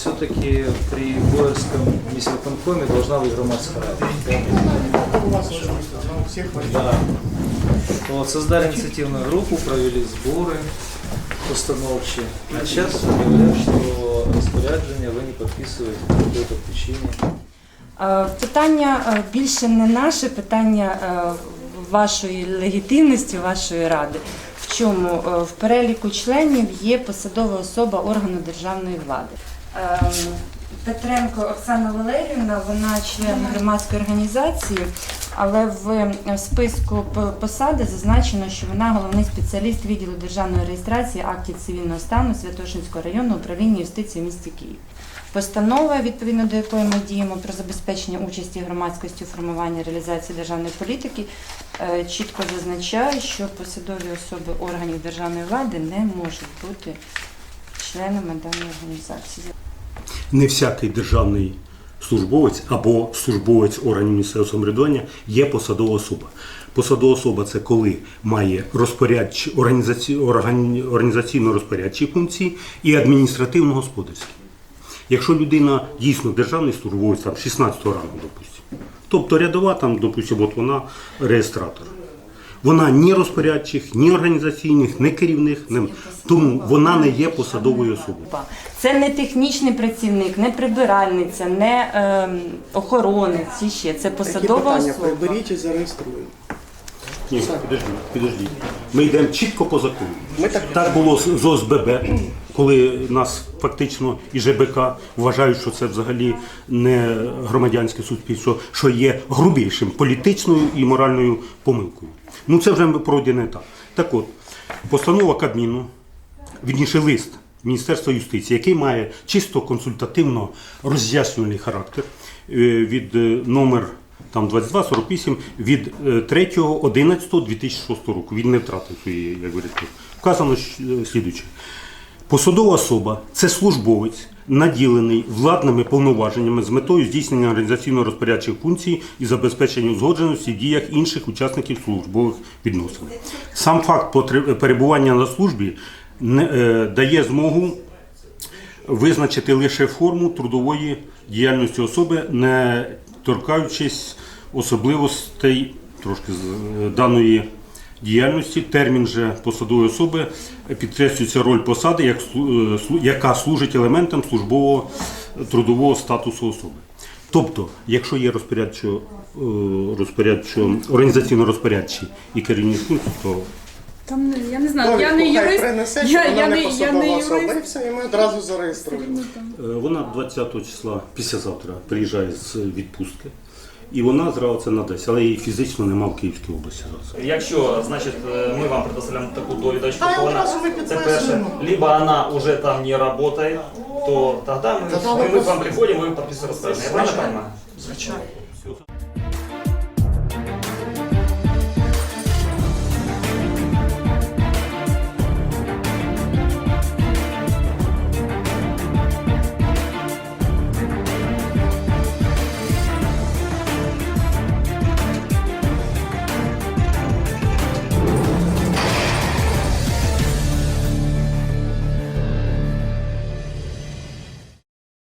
все-таки при Боярском мисвиконкоме должна быть громадская рада. У вас уже ну, у всех Да. Вот, создали инициативную группу, провели сборы постановчие. А сейчас говорят, что распоряджение вы не подписываете по какой-то причине. Е, Питання е, більше не наше, питання е, вашої легітимності, вашої ради. Чому Е, в переліку членів є посадова особа органу державної влади. Ем, Петренко Оксана Валерівна, вона член громадської організації, але в в списку посади зазначено, що вона головний спеціаліст відділу державної реєстрації актів цивільного стану Святошинського районного управління юстиції в місті Київ. Постанова, відповідно до якої ми діємо про забезпечення участі громадськості у формуванні реалізації державної політики, е, чітко зазначає, що посадові особи органів державної влади не можуть бути членами даної організації. не всякий державний службовець або службовець органів місцевого самоврядування є посадова особа. Посадова особа це коли має розпорядчі, організаційно-розпорядчі функції і адміністративно-господарські. Якщо людина дійсно державний службовець, там 16 ранку, допустимо, тобто рядова, там, допустимо, от вона реєстратор. Вона ні розпорядчих, ні організаційних, ні керівних, не... тому вона не є посадовою особою. Це не технічний працівник, не прибиральниця, не ем, охоронець, і ще це Такі посадова питання особа. приберіть і зареєструємо. Ні, підожди, підожди. Ми йдемо чітко по закону. Ми так- так було з ОСББ, коли нас фактично і ЖБК вважають, що це взагалі не громадянське суспільство, що є грубішим політичною і моральною помилкою. Ну це вже пройде не так. От, постанова Кабміну, відніше лист Міністерства юстиції, який має чисто консультативно роз'яснювальний характер е, від е, номер там 2248 від е, 3.11.2006 року. Він не втратив як говориться. Вказано е, слідуюче. Посадова особа це службовець, наділений владними повноваженнями з метою здійснення організаційно-розпорядчих функцій і забезпечення узгодженості в діях інших учасників службових відносин. Сам факт перебування на службі не, е, дає змогу визначити лише форму трудової діяльності особи, не торкаючись особливостей трошки з е, даної діяльності. Термін же посадової особи підкреслюється роль посади, як, е, яка служить елементом службового трудового статусу особи. Тобто, якщо є розпорядчо, е, розпорядчо організаційно-розпорядчі і керівні функції, то Там не- я не знаю, я не юрист. принесе, що Я, вона я, не я не юрист. і ми одразу зареєструємо. Е, Вона 20 числа, післязавтра, приїжджає з відпустки. І вона зразу це надасть, але її фізично нема в Київській області зараз. Якщо, значить, е, ми вам предоставляємо таку довідочку, Та й то вона одразу ми це підписуємо. перше, либо вона уже там не работает, то тогда мы, Тогда мы, мы к вопрос- вам приходим, вы подписываете распоряжение. Я правильно Звичайно. понимаю? Звичайно.